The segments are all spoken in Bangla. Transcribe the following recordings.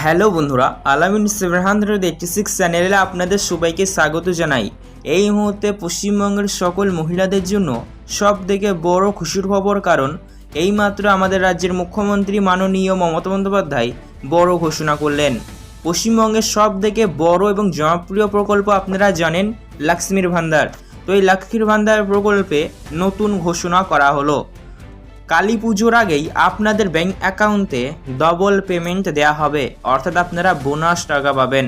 হ্যালো বন্ধুরা, আলামিন সেভেন হান্ড্রেড এইটটি সিক্স চ্যানেলে আপনাদের সবাইকে স্বাগত জানাই। এই মুহূর্তে পশ্চিমবঙ্গের সকল মহিলাদের জন্য সব থেকে বড় খুশির খবর কারণ, এইমাত্র আমাদের রাজ্যের মুখ্যমন্ত্রী মাননীয় মমতা বন্দ্যোপাধ্যায় বড় ঘোষণা করলেন। পশ্চিমবঙ্গের সব থেকে বড় এবং জনপ্রিয় প্রকল্প আপনারা জানেন লক্ষ্মীর ভান্ডার। তো এই লক্ষ্মীর ভান্ডার প্রকল্পে নতুন ঘোষণা করা হলো। কালী পুজোর আগেই আপনাদের ব্যাংক অ্যাকাউন্টে ডবল পেমেন্ট দেওয়া হবে। অর্থাৎ আপনারা বোনাস টাকা পাবেন।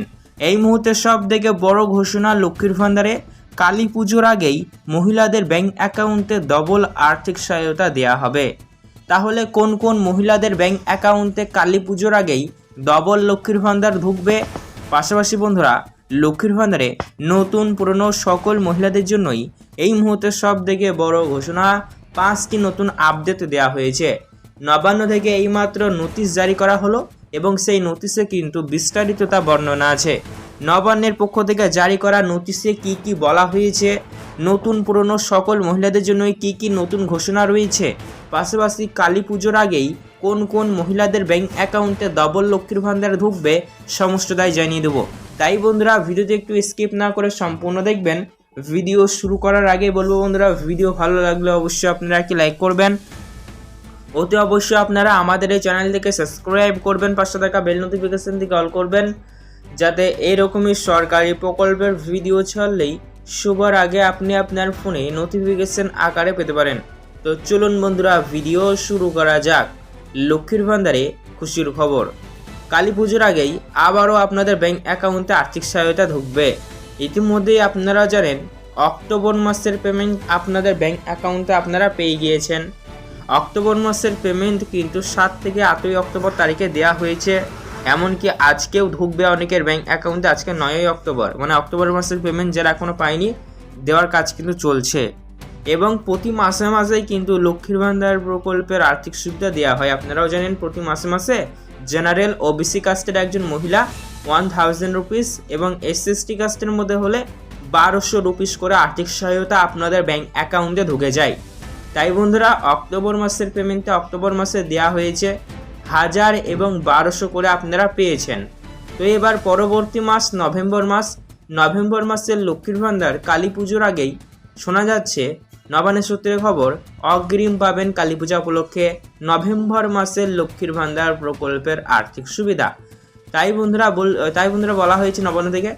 এই মুহূর্তে সব থেকে বড় ঘোষণা লক্ষ্মীর ভান্ডারে কালী পুজোর আগেই মহিলাদের ব্যাংক অ্যাকাউন্টে ডবল আর্থিক সহায়তা দেওয়া হবে। তাহলে কোন কোন মহিলাদের ব্যাঙ্ক অ্যাকাউন্টে কালী পুজোর আগেই ডবল লক্ষ্মীর ভান্ডার ঢুকবে? পাশাপাশি বন্ধুরা, লক্ষ্মীর ভান্ডারে নতুন পুরনো সকল মহিলাদের জন্যই এই মুহূর্তে সব থেকে বড় ঘোষণা পাঁচটি নতুন আপডেট দেওয়া হয়েছে। নবান্ন থেকে এইমাত্র নোটিশ জারি করা হলো এবং সেই নোটিশে কিন্তু বিস্তারিত তা বর্ণনা আছে। নবান্নের পক্ষ থেকে জারি করা নোটিশে কি কি বলা হয়েছে? নতুন পুরনো সকল মহিলাদের জন্যই কি কি নতুন ঘোষণা রয়েছে? পাশাপাশি কালী পুজোর আগেই কোন কোন মহিলাদের ব্যাংক অ্যাকাউন্টে ডবল লক্ষ্মীর ভান্ডার ঢুকবে সমস্তটাই জানিয়ে দেবো। তাই বন্ধুরা ভিডিওতে একটু স্কিপ না করে সম্পূর্ণ দেখবেন। ভিডিও শুরু করার আগে বলব বন্ধুরা ভিডিও ভালো লাগলে অবশ্যই আপনারা একটি লাইক করবেন। অতি অবশ্যই আপনারা আমাদের এই চ্যানেল থেকে সাবস্ক্রাইব করবেন পাঁচশো টাকা বেল নোটিফিকেশন থেকে অল করবেন, যাতে এরকমই সরকারি প্রকল্পের ভিডিও ছাড়লেই সবার আগে আপনি আপনার ফোনে নোটিফিকেশন আকারে পেতে পারেন। তো চলুন বন্ধুরা ভিডিও শুরু করা যাক। লক্ষ্মীর ভান্ডারে খুশির খবর। কালী পুজোর আগেই আবারও আপনাদের ব্যাংক অ্যাকাউন্টে আর্থিক সহায়তা ঢুকবে। ইতিমধ্যেই আপনারা জানেন, অক্টোবর মাসের পেমেন্ট আপনাদের ব্যাংক অ্যাকাউন্টে আপনারা পেয়ে গিয়েছেন। অক্টোবর মাসের পেমেন্ট কিন্তু সাত থেকে আটই অক্টোবর তারিখে দেওয়া হয়েছে। এমনকি আজকেও ঢুকবে অনেকের ব্যাংক অ্যাকাউন্টে আজকে নয়ই অক্টোবর। মানে অক্টোবর মাসের পেমেন্ট যারা এখনও পায়নি, দেওয়ার কাজ কিন্তু চলছে। এবং প্রতি মাসে মাসেই কিন্তু লক্ষ্মীর ভান্ডার প্রকল্পের আর্থিক সুবিধা দেওয়া হয়। আপনারাও জানেন, প্রতি মাসে মাসে জেনারেল ওবিসি কাস্টের একজন মহিলা ওয়ান থাউজেন্ড রুপিস এবং এসএসটি কাস্টের মধ্যে হলে বারোশো রুপিস করে আর্থিক সহায়তা আপনাদের ব্যাংক অ্যাকাউন্টে ঢুকে যায়। তাই বন্ধুরা, অক্টোবর মাসের পেমেন্টটা অক্টোবর মাসে দেওয়া হয়েছে। হাজার এবং বারোশো করে আপনারা পেয়েছেন। তো এবার পরবর্তী মাস, নভেম্বর মাস। নভেম্বর মাসের লক্ষ্মীর ভান্ডার, কালী পুজোর আগেই শোনা যাচ্ছে নবানের সূত্রে খবর, অগ্রিম পাবেন কালী পূজা উপলক্ষে নভেম্বর মাসের লক্ষ্মীর ভান্ডার প্রকল্পের আর্থিক সুবিধা। তাই বন্ধুরা বল তাই বন্ধুরা বলা হয়েছে নবান্ন থেকে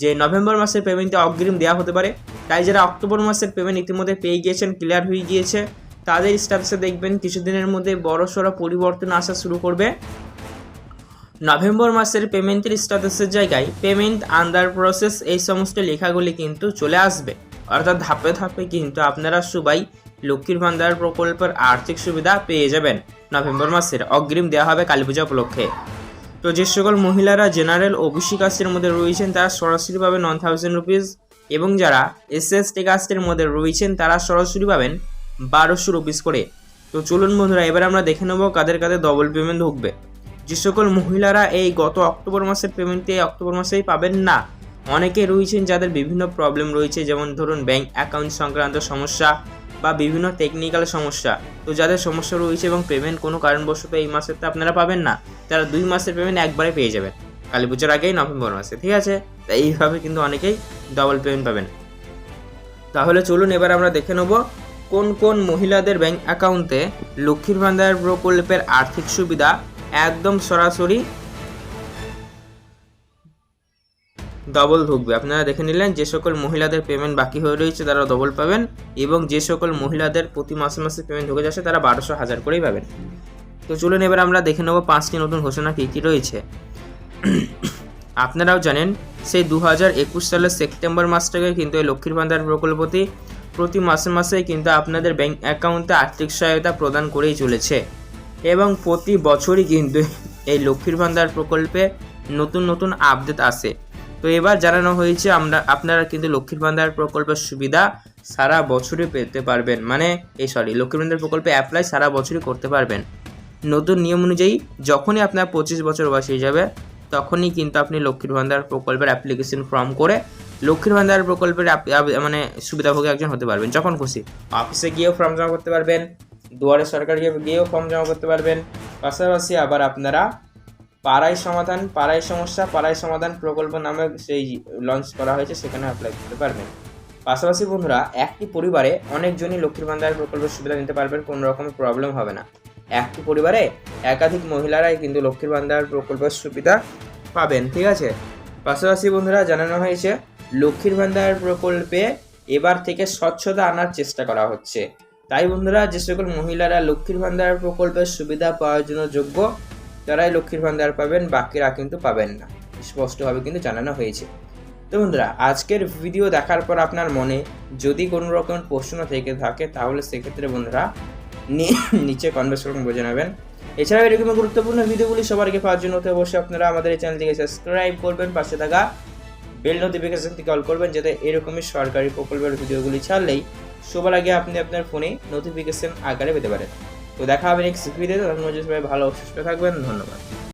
যে নভেম্বর মাসের পেমেন্টে অগ্রিম দেওয়া হতে পারে। তাই যারা অক্টোবর মাসের পেমেন্ট ইতিমধ্যে পেয়ে গিয়েছেন ক্লিয়ার হয়ে গিয়েছে, তাদের স্ট্যাটাসে দেখবেন কিছুদিনের মধ্যে বড় সড়ো পরিবর্তন আসা শুরু করবে। নভেম্বর মাসের পেমেন্টের স্ট্যাটাসের জায়গায় পেমেন্ট আন্ডার প্রসেস এই সমস্ত লেখাগুলি কিন্তু চলে আসবে। অর্থাৎ ধাপে ধাপে কিন্তু আপনারা সবাই লক্ষ্মীর ভান্ডার প্রকল্পের আর্থিক সুবিধা পেয়ে যাবেন। নভেম্বর মাসের অগ্রিম দেওয়া হবে কালী পূজা উপলক্ষে। তো যে সকল মহিলারা জেনারেল ওবিসি কাস্টের মধ্যে রয়েছেন, তারা সরাসরি পাবেন ওয়ান থাউজেন্ড রুপিস এবং যারা এস এস টি কাস্টের মধ্যে রয়েছেন, তারা সরাসরি পাবেন বারোশো রুপিস করে। তো চলুন বন্ধুরা, এবার আমরা দেখে নেব কাদের কাদের ডবল পেমেন্ট ঢুকবে। যে সকল মহিলারা এই গত অক্টোবর মাসের পেমেন্টে অক্টোবর মাসেই পাবেন না, অনেকে রয়েছেন যাদের বিভিন্ন প্রবলেম রয়েছে, যেমন ধরুন ব্যাংক অ্যাকাউন্ট সংক্রান্ত সমস্যা বা বিভিন্ন টেকনিক্যাল সমস্যা। তো যাদের সমস্যা রয়েছে এবং পেমেন্ট কোনো কারণবশত এই মাসের তো আপনারা পাবেন না, তারা দুই মাসের পেমেন্ট একবারে পেয়ে যাবেন। কালী পুজোর আগেই নভেম্বর মাসে, ঠিক আছে? তাই এইভাবে কিন্তু অনেকেই ডবল পেমেন্ট পাবেন। তাহলে চলুন এবার আমরা দেখে নেব কোন কোন মহিলাদের ব্যাংক অ্যাকাউন্টে লক্ষ্মীর ভান্ডার প্রকল্পের আর্থিক সুবিধা একদম সরাসরি ডবল ঢুকবে। আপনারা দেখে নিলেন যে সকল মহিলাদের পেমেন্ট বাকি হয়ে রয়েছে, তারা ডবল পাবেন এবং যে সকল মহিলাদের প্রতি মাসে মাসে পেমেন্ট ঢুকে যাচ্ছে, তারা বারোশো হাজার করেই পাবেন। তো চলুন এবার আমরা দেখে নেব পাঁচটি নতুন ঘোষণা কী কী রয়েছে। আপনারাও জানেন, সেই দু হাজার একুশ সালের সেপ্টেম্বর মাস থেকে কিন্তু এই লক্ষ্মীর ভান্ডার প্রকল্পটি প্রতি মাসে মাসে কিন্তু আপনাদের ব্যাংক অ্যাকাউন্টে আর্থিক সহায়তা প্রদান করেই চলেছে। এবং প্রতি বছরই কিন্তু এই লক্ষ্মীর ভান্ডার প্রকল্পে নতুন নতুন আপডেট আসে। তো এবার জানানো হয়েছে, আমরা, আপনারা কিন্তু লক্ষ্মীর ভান্ডার প্রকল্পের সুবিধা সারা বছরই পেতে পারবেন। মানে এই সরি লক্ষ্মীর ভান্ডার প্রকল্পে অ্যাপ্লাই সারা বছরই করতে পারবেন। নতুন নিয়ম অনুযায়ী, যখনই আপনার পঁচিশ বছর বয়স হয়ে যাবে, তখনই কিন্তু আপনি লক্ষ্মীর ভান্ডার প্রকল্পের অ্যাপ্লিকেশন ফর্ম করে লক্ষ্মীর ভান্ডার প্রকল্পের মানে সুবিধাভোগী একজন হতে পারবেন, যখন খুশি। অফিসে গিয়েও ফর্ম জমা করতে পারবেন, দুয়ারে সরকারি গিয়েও ফর্ম জমা করতে পারবেন, পাশাপাশি আবার আপনারা পাড়ায় সমাধান, পাড়ায় সমস্যা, পাড়ায় সমাধান প্রকল্প নামে সেই লঞ্চ করা হয়েছে, সেখানে অ্যাপ্লাই করতে পারবেন। পাশাপাশি বন্ধুরা একটি পরিবারে অনেকজনই লক্ষ্মীর ভান্ডার প্রকল্পের সুবিধা নিতে পারবেন, কোনো রকমের প্রবলেম হবে না। একটি পরিবারে একাধিক মহিলারাই কিন্তু লক্ষ্মীর ভান্ডার প্রকল্পের সুবিধা পাবেন, ঠিক আছে? পাশাপাশি বন্ধুরা, জানানো হয়েছে, লক্ষ্মীর ভান্ডার প্রকল্পে এবার থেকে স্বচ্ছতা আনার চেষ্টা করা হচ্ছে। তাই বন্ধুরা, যে সকল মহিলারা লক্ষ্মীর ভান্ডার প্রকল্পের সুবিধা পাওয়ার জন্য যোগ্য তারাই লক্ষ্মীর ভান্ডার পাবেন, বাকিরা কিন্তু পাবেন না। স্পষ্টভাবে কিন্তু জানানো হয়েছে। তো বন্ধুরা, আজকের ভিডিও দেখার পর আপনার মনে যদি কোনো রকম প্রশ্ন থেকে থাকে, তাহলে সেক্ষেত্রে বন্ধুরা নিচে কনভার্সেশন বুঝে নেবেন। এছাড়াও এরকম গুরুত্বপূর্ণ ভিডিওগুলি সবার আগে পাওয়ার জন্য অবশ্যই আপনারা আমাদের এই চ্যানেলটিকে সাবস্ক্রাইব করবেন, পাশে থাকা বেল নোটিফিকেশন থেকে অল করবেন, যাতে এরকমই সরকারি প্রকল্পের ভিডিওগুলি ছাড়লেই সবার আগে আপনি আপনার ফোনে নোটিফিকেশন আকারে পেতে পারেন। তো দেখা হবে নেক্সট ভিডিওতে তখন ভালো সুস্থ থাকবেন ধন্যবাদ।